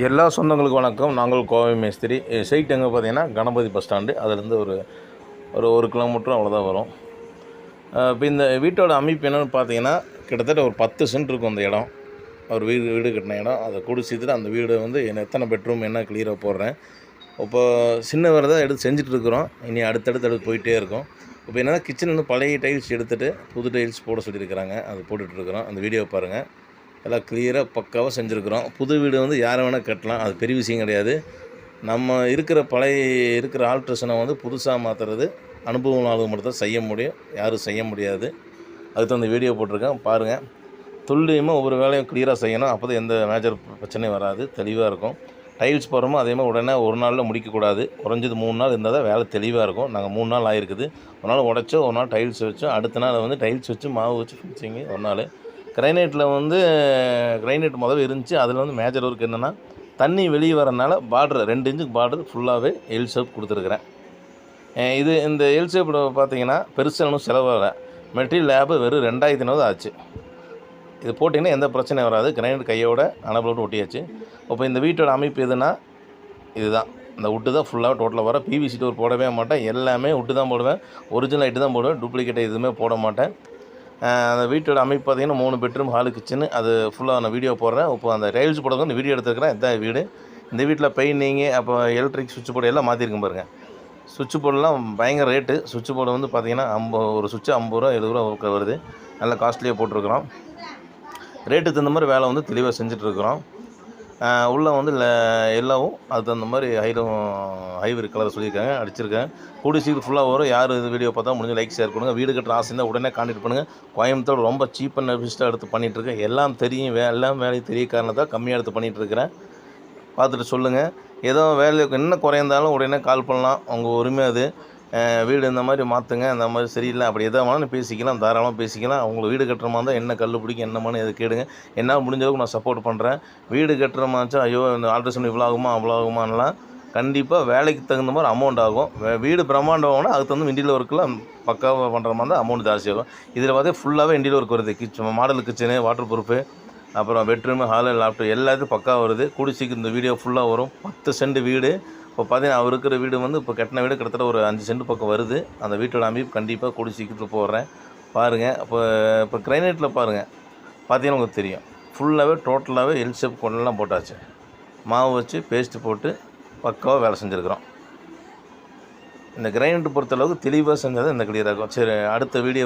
எல்லா சொந்தங்களுக்கும் வணக்கம். நாங்கள் கோவை மேஸ்திரி. சைட் எங்கே பார்த்தீங்கன்னா கணபதி பஸ் ஸ்டாண்டு. அதுலேருந்து ஒரு ஒரு ஒரு கிலோமீட்டர் அவ்வளோதான் வரும். இப்போ இந்த வீட்டோட அமைப்பு என்னென்னு பார்த்தீங்கன்னா கிட்டத்தட்ட ஒரு பத்து சென்ட் இருக்கும் அந்த இடம். ஒரு வீடு வீடு கட்டின இடம். அதை குடிச்சிட்டு அந்த வீடு வந்து என்ன எத்தனை பெட்ரூம் என்ன கிளியராக போடுறேன். இப்போ சின்ன வேறு தான் எடுத்து செஞ்சுட்டு இருக்கிறோம். இனி அடுத்தடுத்து அடுத்து போயிட்டே இருக்கும். இப்போ என்னென்னா கிச்சன் வந்து பழைய டைல்ஸ் எடுத்துகிட்டு புது டைல்ஸ் போட சொல்லியிருக்கிறாங்க. அது போட்டுட்ருக்குறோம் அந்த வீடியோ பாருங்கள் எல்லாம் கிளியராக பக்காவாக செஞ்சுருக்குறோம். புது வீடு வந்து யாரை வேணால் கட்டலாம். அது பெரிய விஷயம் கிடையாது. நம்ம இருக்கிற பழைய இருக்கிற ஆல்ட்ரேஷனை வந்து புதுசாக மாற்றுறது அனுபவம் ஆளுங்க மட்டும் தான் செய்ய முடியும். யாரும் செய்ய முடியாது. அதுக்கு அந்த வீடியோ போட்டிருக்கேன். பாருங்கள் துல்லியமாக ஒவ்வொரு வேலையும் கிளியராக செய்யணும். அப்போ தான் எந்த மேஜர் பிரச்சனையும் வராது. தெளிவாக இருக்கும். டைல்ஸ் போகிறோமோ அதே மாதிரி உடனே ஒரு நாளில் முடிக்கக்கூடாது. குறைஞ்சது மூணு நாள் இருந்தால் தான் வேலை தெளிவாக இருக்கும். நாங்கள் மூணு நாள் ஆயிருக்குது. ஒரு நாள் உடச்சோம் ஒரு நாள் டைல்ஸ் வச்சோம். அடுத்த நாள் வந்து டைல்ஸ் வச்சு மாவு வச்சு ஃபினிச்சிங்கு ஒரு நாள். கிரைனைட்டில் வந்து கிரைனைட் முதல்ல இருந்துச்சு. அதில் வந்து மேஜர் ஒர்க் என்னென்னா தண்ணி வெளியே வரனால பார்டர் ரெண்டு இன்ச்சுக்கு பார்டர் ஃபுல்லாகவே எல் ஷேப் கொடுத்துருக்குறேன். இது இந்த எல் ஷேப்பில் பார்த்தீங்கன்னா பெருசாக ஒன்றும் செலவாகலை. மெட்டீரியல் லேபு வெறும் ரெண்டாயிரத்தி ஐநூறு ஆச்சு. இது போட்டிங்கன்னா எந்த பிரச்சனையும் வராது. கிரைனைட் கையோட அனபிளோட்டு ஒட்டியாச்சு. இப்போ இந்த வீட்டோட அமைப்பு எதுனா இதுதான். இந்த உட்டு தான் ஃபுல்லாக டோட்டலாக வர. பிவிசி டோர் போடவே மாட்டேன். எல்லாமே உட்டு தான் போடுவேன். ஒரிஜினல் ஐட்டு தான் போடுவேன். டூப்ளிகேட் எதுவுமே போட மாட்டேன். அந்த வீட்டோட அமைப்பு பார்த்தீங்கன்னா மூணு பெட்ரூம் ஹாலு கிச்சனு. அது ஃபுல்லாக நான் வீடியோ போடுறேன். இப்போ அந்த டைல்ஸ் போடுறது வந்து வீடியோ எடுத்துருக்கிறேன். இதான் வீடு. இந்த வீட்டில் பெயிண்டிங்கு அப்போ எலக்ட்ரிக் சுவிட்ச் போர்டு எல்லாம் மாற்றிருக்கும் பாருங்கள் சுவிட்ச் போர்டெலாம் பயங்கர ரேட்டு சுவிட்ச் போர்டு வந்து பார்த்தீங்கன்னா ஐம்பது ஒரு சுவிட்ச் ஐம்பது ரூபா எழுபது ரூபா வருது. நல்லா காஸ்ட்லியாக போட்டிருக்கிறோம். ரேட்டுக்கு தகுந்த மாதிரி வேலை வந்து தெளிவாக செஞ்சிட்ருக்குறோம் உள்ளே வந்து எல்லாவும் அதுக்கு தகுந்த மாதிரி ஹைலும் ஹைவரி கலர் சொல்லியிருக்காங்க அடிச்சிருக்கேன் கூடி சீக்கிரம் ஃபுல்லாக வரும். யார் இது வீடியோ பார்த்தா முடிஞ்ச லைக் ஷேர் பண்ணுங்கள் வீடு கட்டுற ஆசை இருந்தால் உடனே கான்டெக்ட் பண்ணுங்கள் கோயம்புத்தூர் ரொம்ப சீப் அண்ட் பெஸ்ட்டாக எடுத்து பண்ணிகிட்ருக்கேன் எல்லாம் தெரியும் வே எல்லாம் வேலையும் தெரிய காரணத்தான் கம்மியாக எடுத்து பண்ணிகிட்ருக்கிறேன் பார்த்துட்டு சொல்லுங்கள் ஏதோ வேலை என்ன குறைந்தாலும் உடனே கால் பண்ணலாம். உங்கள் உரிமை அது. வீடு இந்த மாதிரி மாற்றுங்க இந்த மாதிரி சரியில்லை அப்படி எதாக வேணாலும் பேசிக்கலாம் தாராளமாக பேசிக்கலாம். உங்களுக்கு வீடு கட்டுற மாதிரி என்ன கல் பிடிக்கும் என்னமானு எது எதை கேடுங்க. என்னால் முடிஞ்ச அளவுக்கு நான் சப்போர்ட் பண்ணுறேன் வீடு கட்டுற மாதிரிச்சா ஐயோ இந்த ஆல்ட்ரேஷன் இவ்வளோ ஆகுமா அவ்வளோ ஆகுமான்லாம் கண்டிப்பாக வேலைக்கு தகுந்த மாதிரி அமௌண்ட் ஆகும். வீடு பிரம்மாண்டம் ஆகும்னா அதுக்கு தகுந்த இண்டியில் ஒர்க்கெலாம் பக்காவாக பண்ணுற மாதிரி தான் அமௌண்ட் ஜாஸ்தி ஆகும். இதில் பார்த்தா ஃபுல்லாகவே இண்டியில் ஒர்க் வருது. Kitchen model kitchen water proof அப்புறம் பெட்ரூமு ஹாலு லேப்டாப் எல்லாத்துக்கும் பக்கா வருது. குடிசிக்கு இந்த வீடியோ ஃபுல்லாக வரும். பத்து சென்ட் வீடு. இப்போ பார்த்தீங்கன்னா அவர் இருக்கிற வீடு வந்து இப்போ கட்டின வீடு கிட்டத்தட்ட ஒரு அஞ்சு சென்ட் பக்கம் வருது. அந்த வீட்டோட அமைப்பு கண்டிப்பாக கூடி சீக்கிரத்தில் போடுறேன். பாருங்கள் இப்போ இப்போ கிரைனைட்டில் பாருங்கள் பார்த்தீங்கன்னா உங்களுக்கு தெரியும். ஃபுல்லாகவே டோட்டலாகவே எல் ஷேப் கொண்டெல்லாம் போட்டாச்சு. மாவு வச்சு பேஸ்ட்டு போட்டு பக்காவாக வேலை செஞ்சுருக்குறோம். இந்த கிரைனைட் பொறுத்தளவுக்கு தெளிவாக செஞ்சால் தான் இந்த கிளியராக இருக்கும் சரி அடுத்த வீடியோ